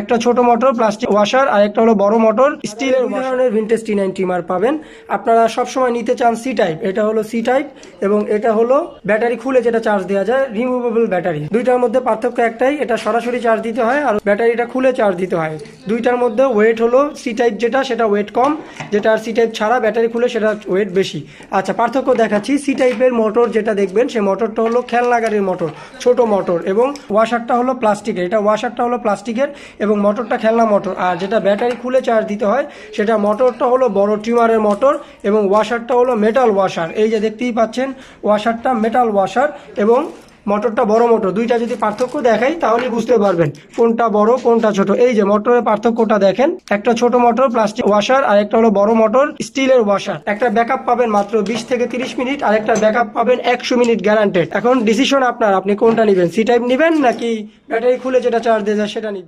একটা ছোট motor plastic washer আর একটা হলো বড় মোটর স্টিলের ধরনের ভিন্টেজ টি নাইন ট্রিমার পাবেন। আপনারা সবসময় নিতে চান সি টাইপ এটা হলো সি টাইপ এবং এটা হলো ব্যাটারি খুলে যেটা চার্জ দেওয়া যায় রিমুভেবল ব্যাটারি দুইটার মধ্যে পার্থক্য একটাই এটা সরাসরি চার্জ দিতে হয় আর ব্যাটারিটা খুলে চার্জ দিতে হয়। দুইটার মধ্যে ওয়েট হলো সি টাইপ যেটা সেটা ওয়েট কম। যেটা আর সি টাইপ ছাড়া ব্যাটারি খুলে সেটা ওয়েট বেশি। আচ্ছা পার্থক্য দেখাচ্ছি। সি টাইপের মোটর যেটা দেখবেন সেই মোটরটা হলো খেলনা গাড়ির মোটর ছোট মোটর এবং ওয়াশারটা হলো প্লাস্টিকের এটা ওয়াশারটা হলো প্লাস্টিকের এবং মোটরটা খেলনা মোটর। আর যেটা ব্যাটারি খুলে চার্জ দিতে হয়, সেটা মোটরটা হলো বড় টিউমারের মোটর এবং ওয়াশারটা হলো মেটাল ওয়াশার এই যে দেখতেই পাচ্ছেন ওয়াশারটা মেটাল ওয়াশার এবং মোটরটা বড় মোটর। দুইটা যদি পার্থক্য দেখাই, তাহলে বুঝতে পারবেন কোনটা বড়, কোনটা ছোট। এই যে মোটরের পার্থক্যটা দেখেন, একটা ছোট মোটর প্লাস্টিক ওয়াশার আর একটা হলো বড় মোটর স্টিলের ওয়াশার একটা ব্যাকআপ পাবেন মাত্র বিশ থেকে তিরিশ মিনিট, আর একটা ব্যাকআপ পাবেন একশো মিনিট গ্যারান্টেড এখন ডিসিশন আপনার, আপনি কোনটা নেবেন? সি টাইপ নেবেন নাকি ব্যাটারি খুলে যেটা চার্জ দিয়ে যায় সেটা নেবেন?